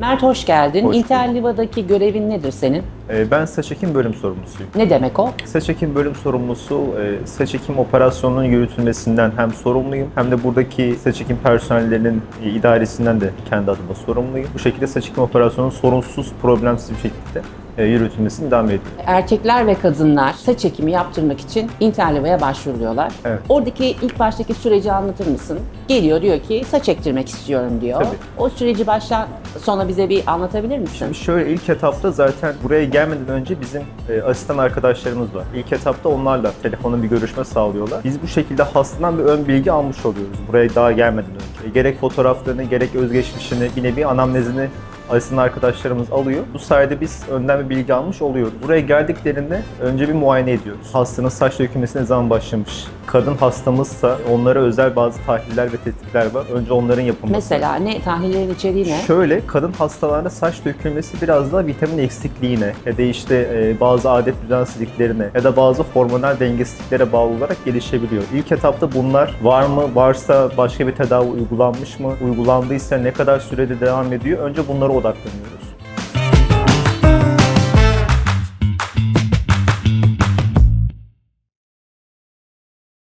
Mert hoş geldin. Hoş Intel Liva'daki görevin nedir senin? Ee, Ben saç ekim bölüm sorumlusuyum. Ne demek o? Saç ekim bölüm sorumlusu, e, saç ekim operasyonunun yürütülmesinden hem sorumluyum hem de buradaki saç ekim personellerinin e, idaresinden de kendi adıma sorumluyum. Bu şekilde saç ekim operasyonunun sorunsuz, problemsiz bir şekilde e, yürütülmesini devam ediyor. Erkekler ve kadınlar saç ekimi yaptırmak için Intel Liva'ya başvuruyorlar. Evet. Oradaki ilk baştaki süreci anlatır mısın? Geliyor diyor ki saç ektirmek istiyorum diyor. Tabii. O süreci baştan sona bize bir anlatabilir misin? Şimdi şöyle ilk etapta zaten buraya gelmeden önce bizim e, asistan arkadaşlarımız var. İlk etapta onlarla telefonun bir görüşme sağlıyorlar. Biz bu şekilde hastadan bir ön bilgi almış oluyoruz buraya daha gelmeden önce. E, gerek fotoğraflarını gerek özgeçmişini bir nevi anamnezini asistan arkadaşlarımız alıyor. Bu sayede biz önden bir bilgi almış oluyoruz. Buraya geldiklerinde önce bir muayene ediyoruz. Hastanın saç dökülmesi ne zaman başlamış? Kadın hastamızsa onlara özel bazı tahliller ve tetkikler var. Önce onların yapılması. Mesela ne? Tahlillerin içeriği ne? Şöyle kadın hastalarında saç dökülmesi biraz da vitamin eksikliğine ya da işte e, bazı adet düzensizliklerine ya da bazı hormonal dengesizliklere bağlı olarak gelişebiliyor. İlk etapta bunlar var mı? Varsa başka bir tedavi uygulanmış mı? Uygulandıysa ne kadar sürede devam ediyor? Önce bunlara odaklanıyoruz.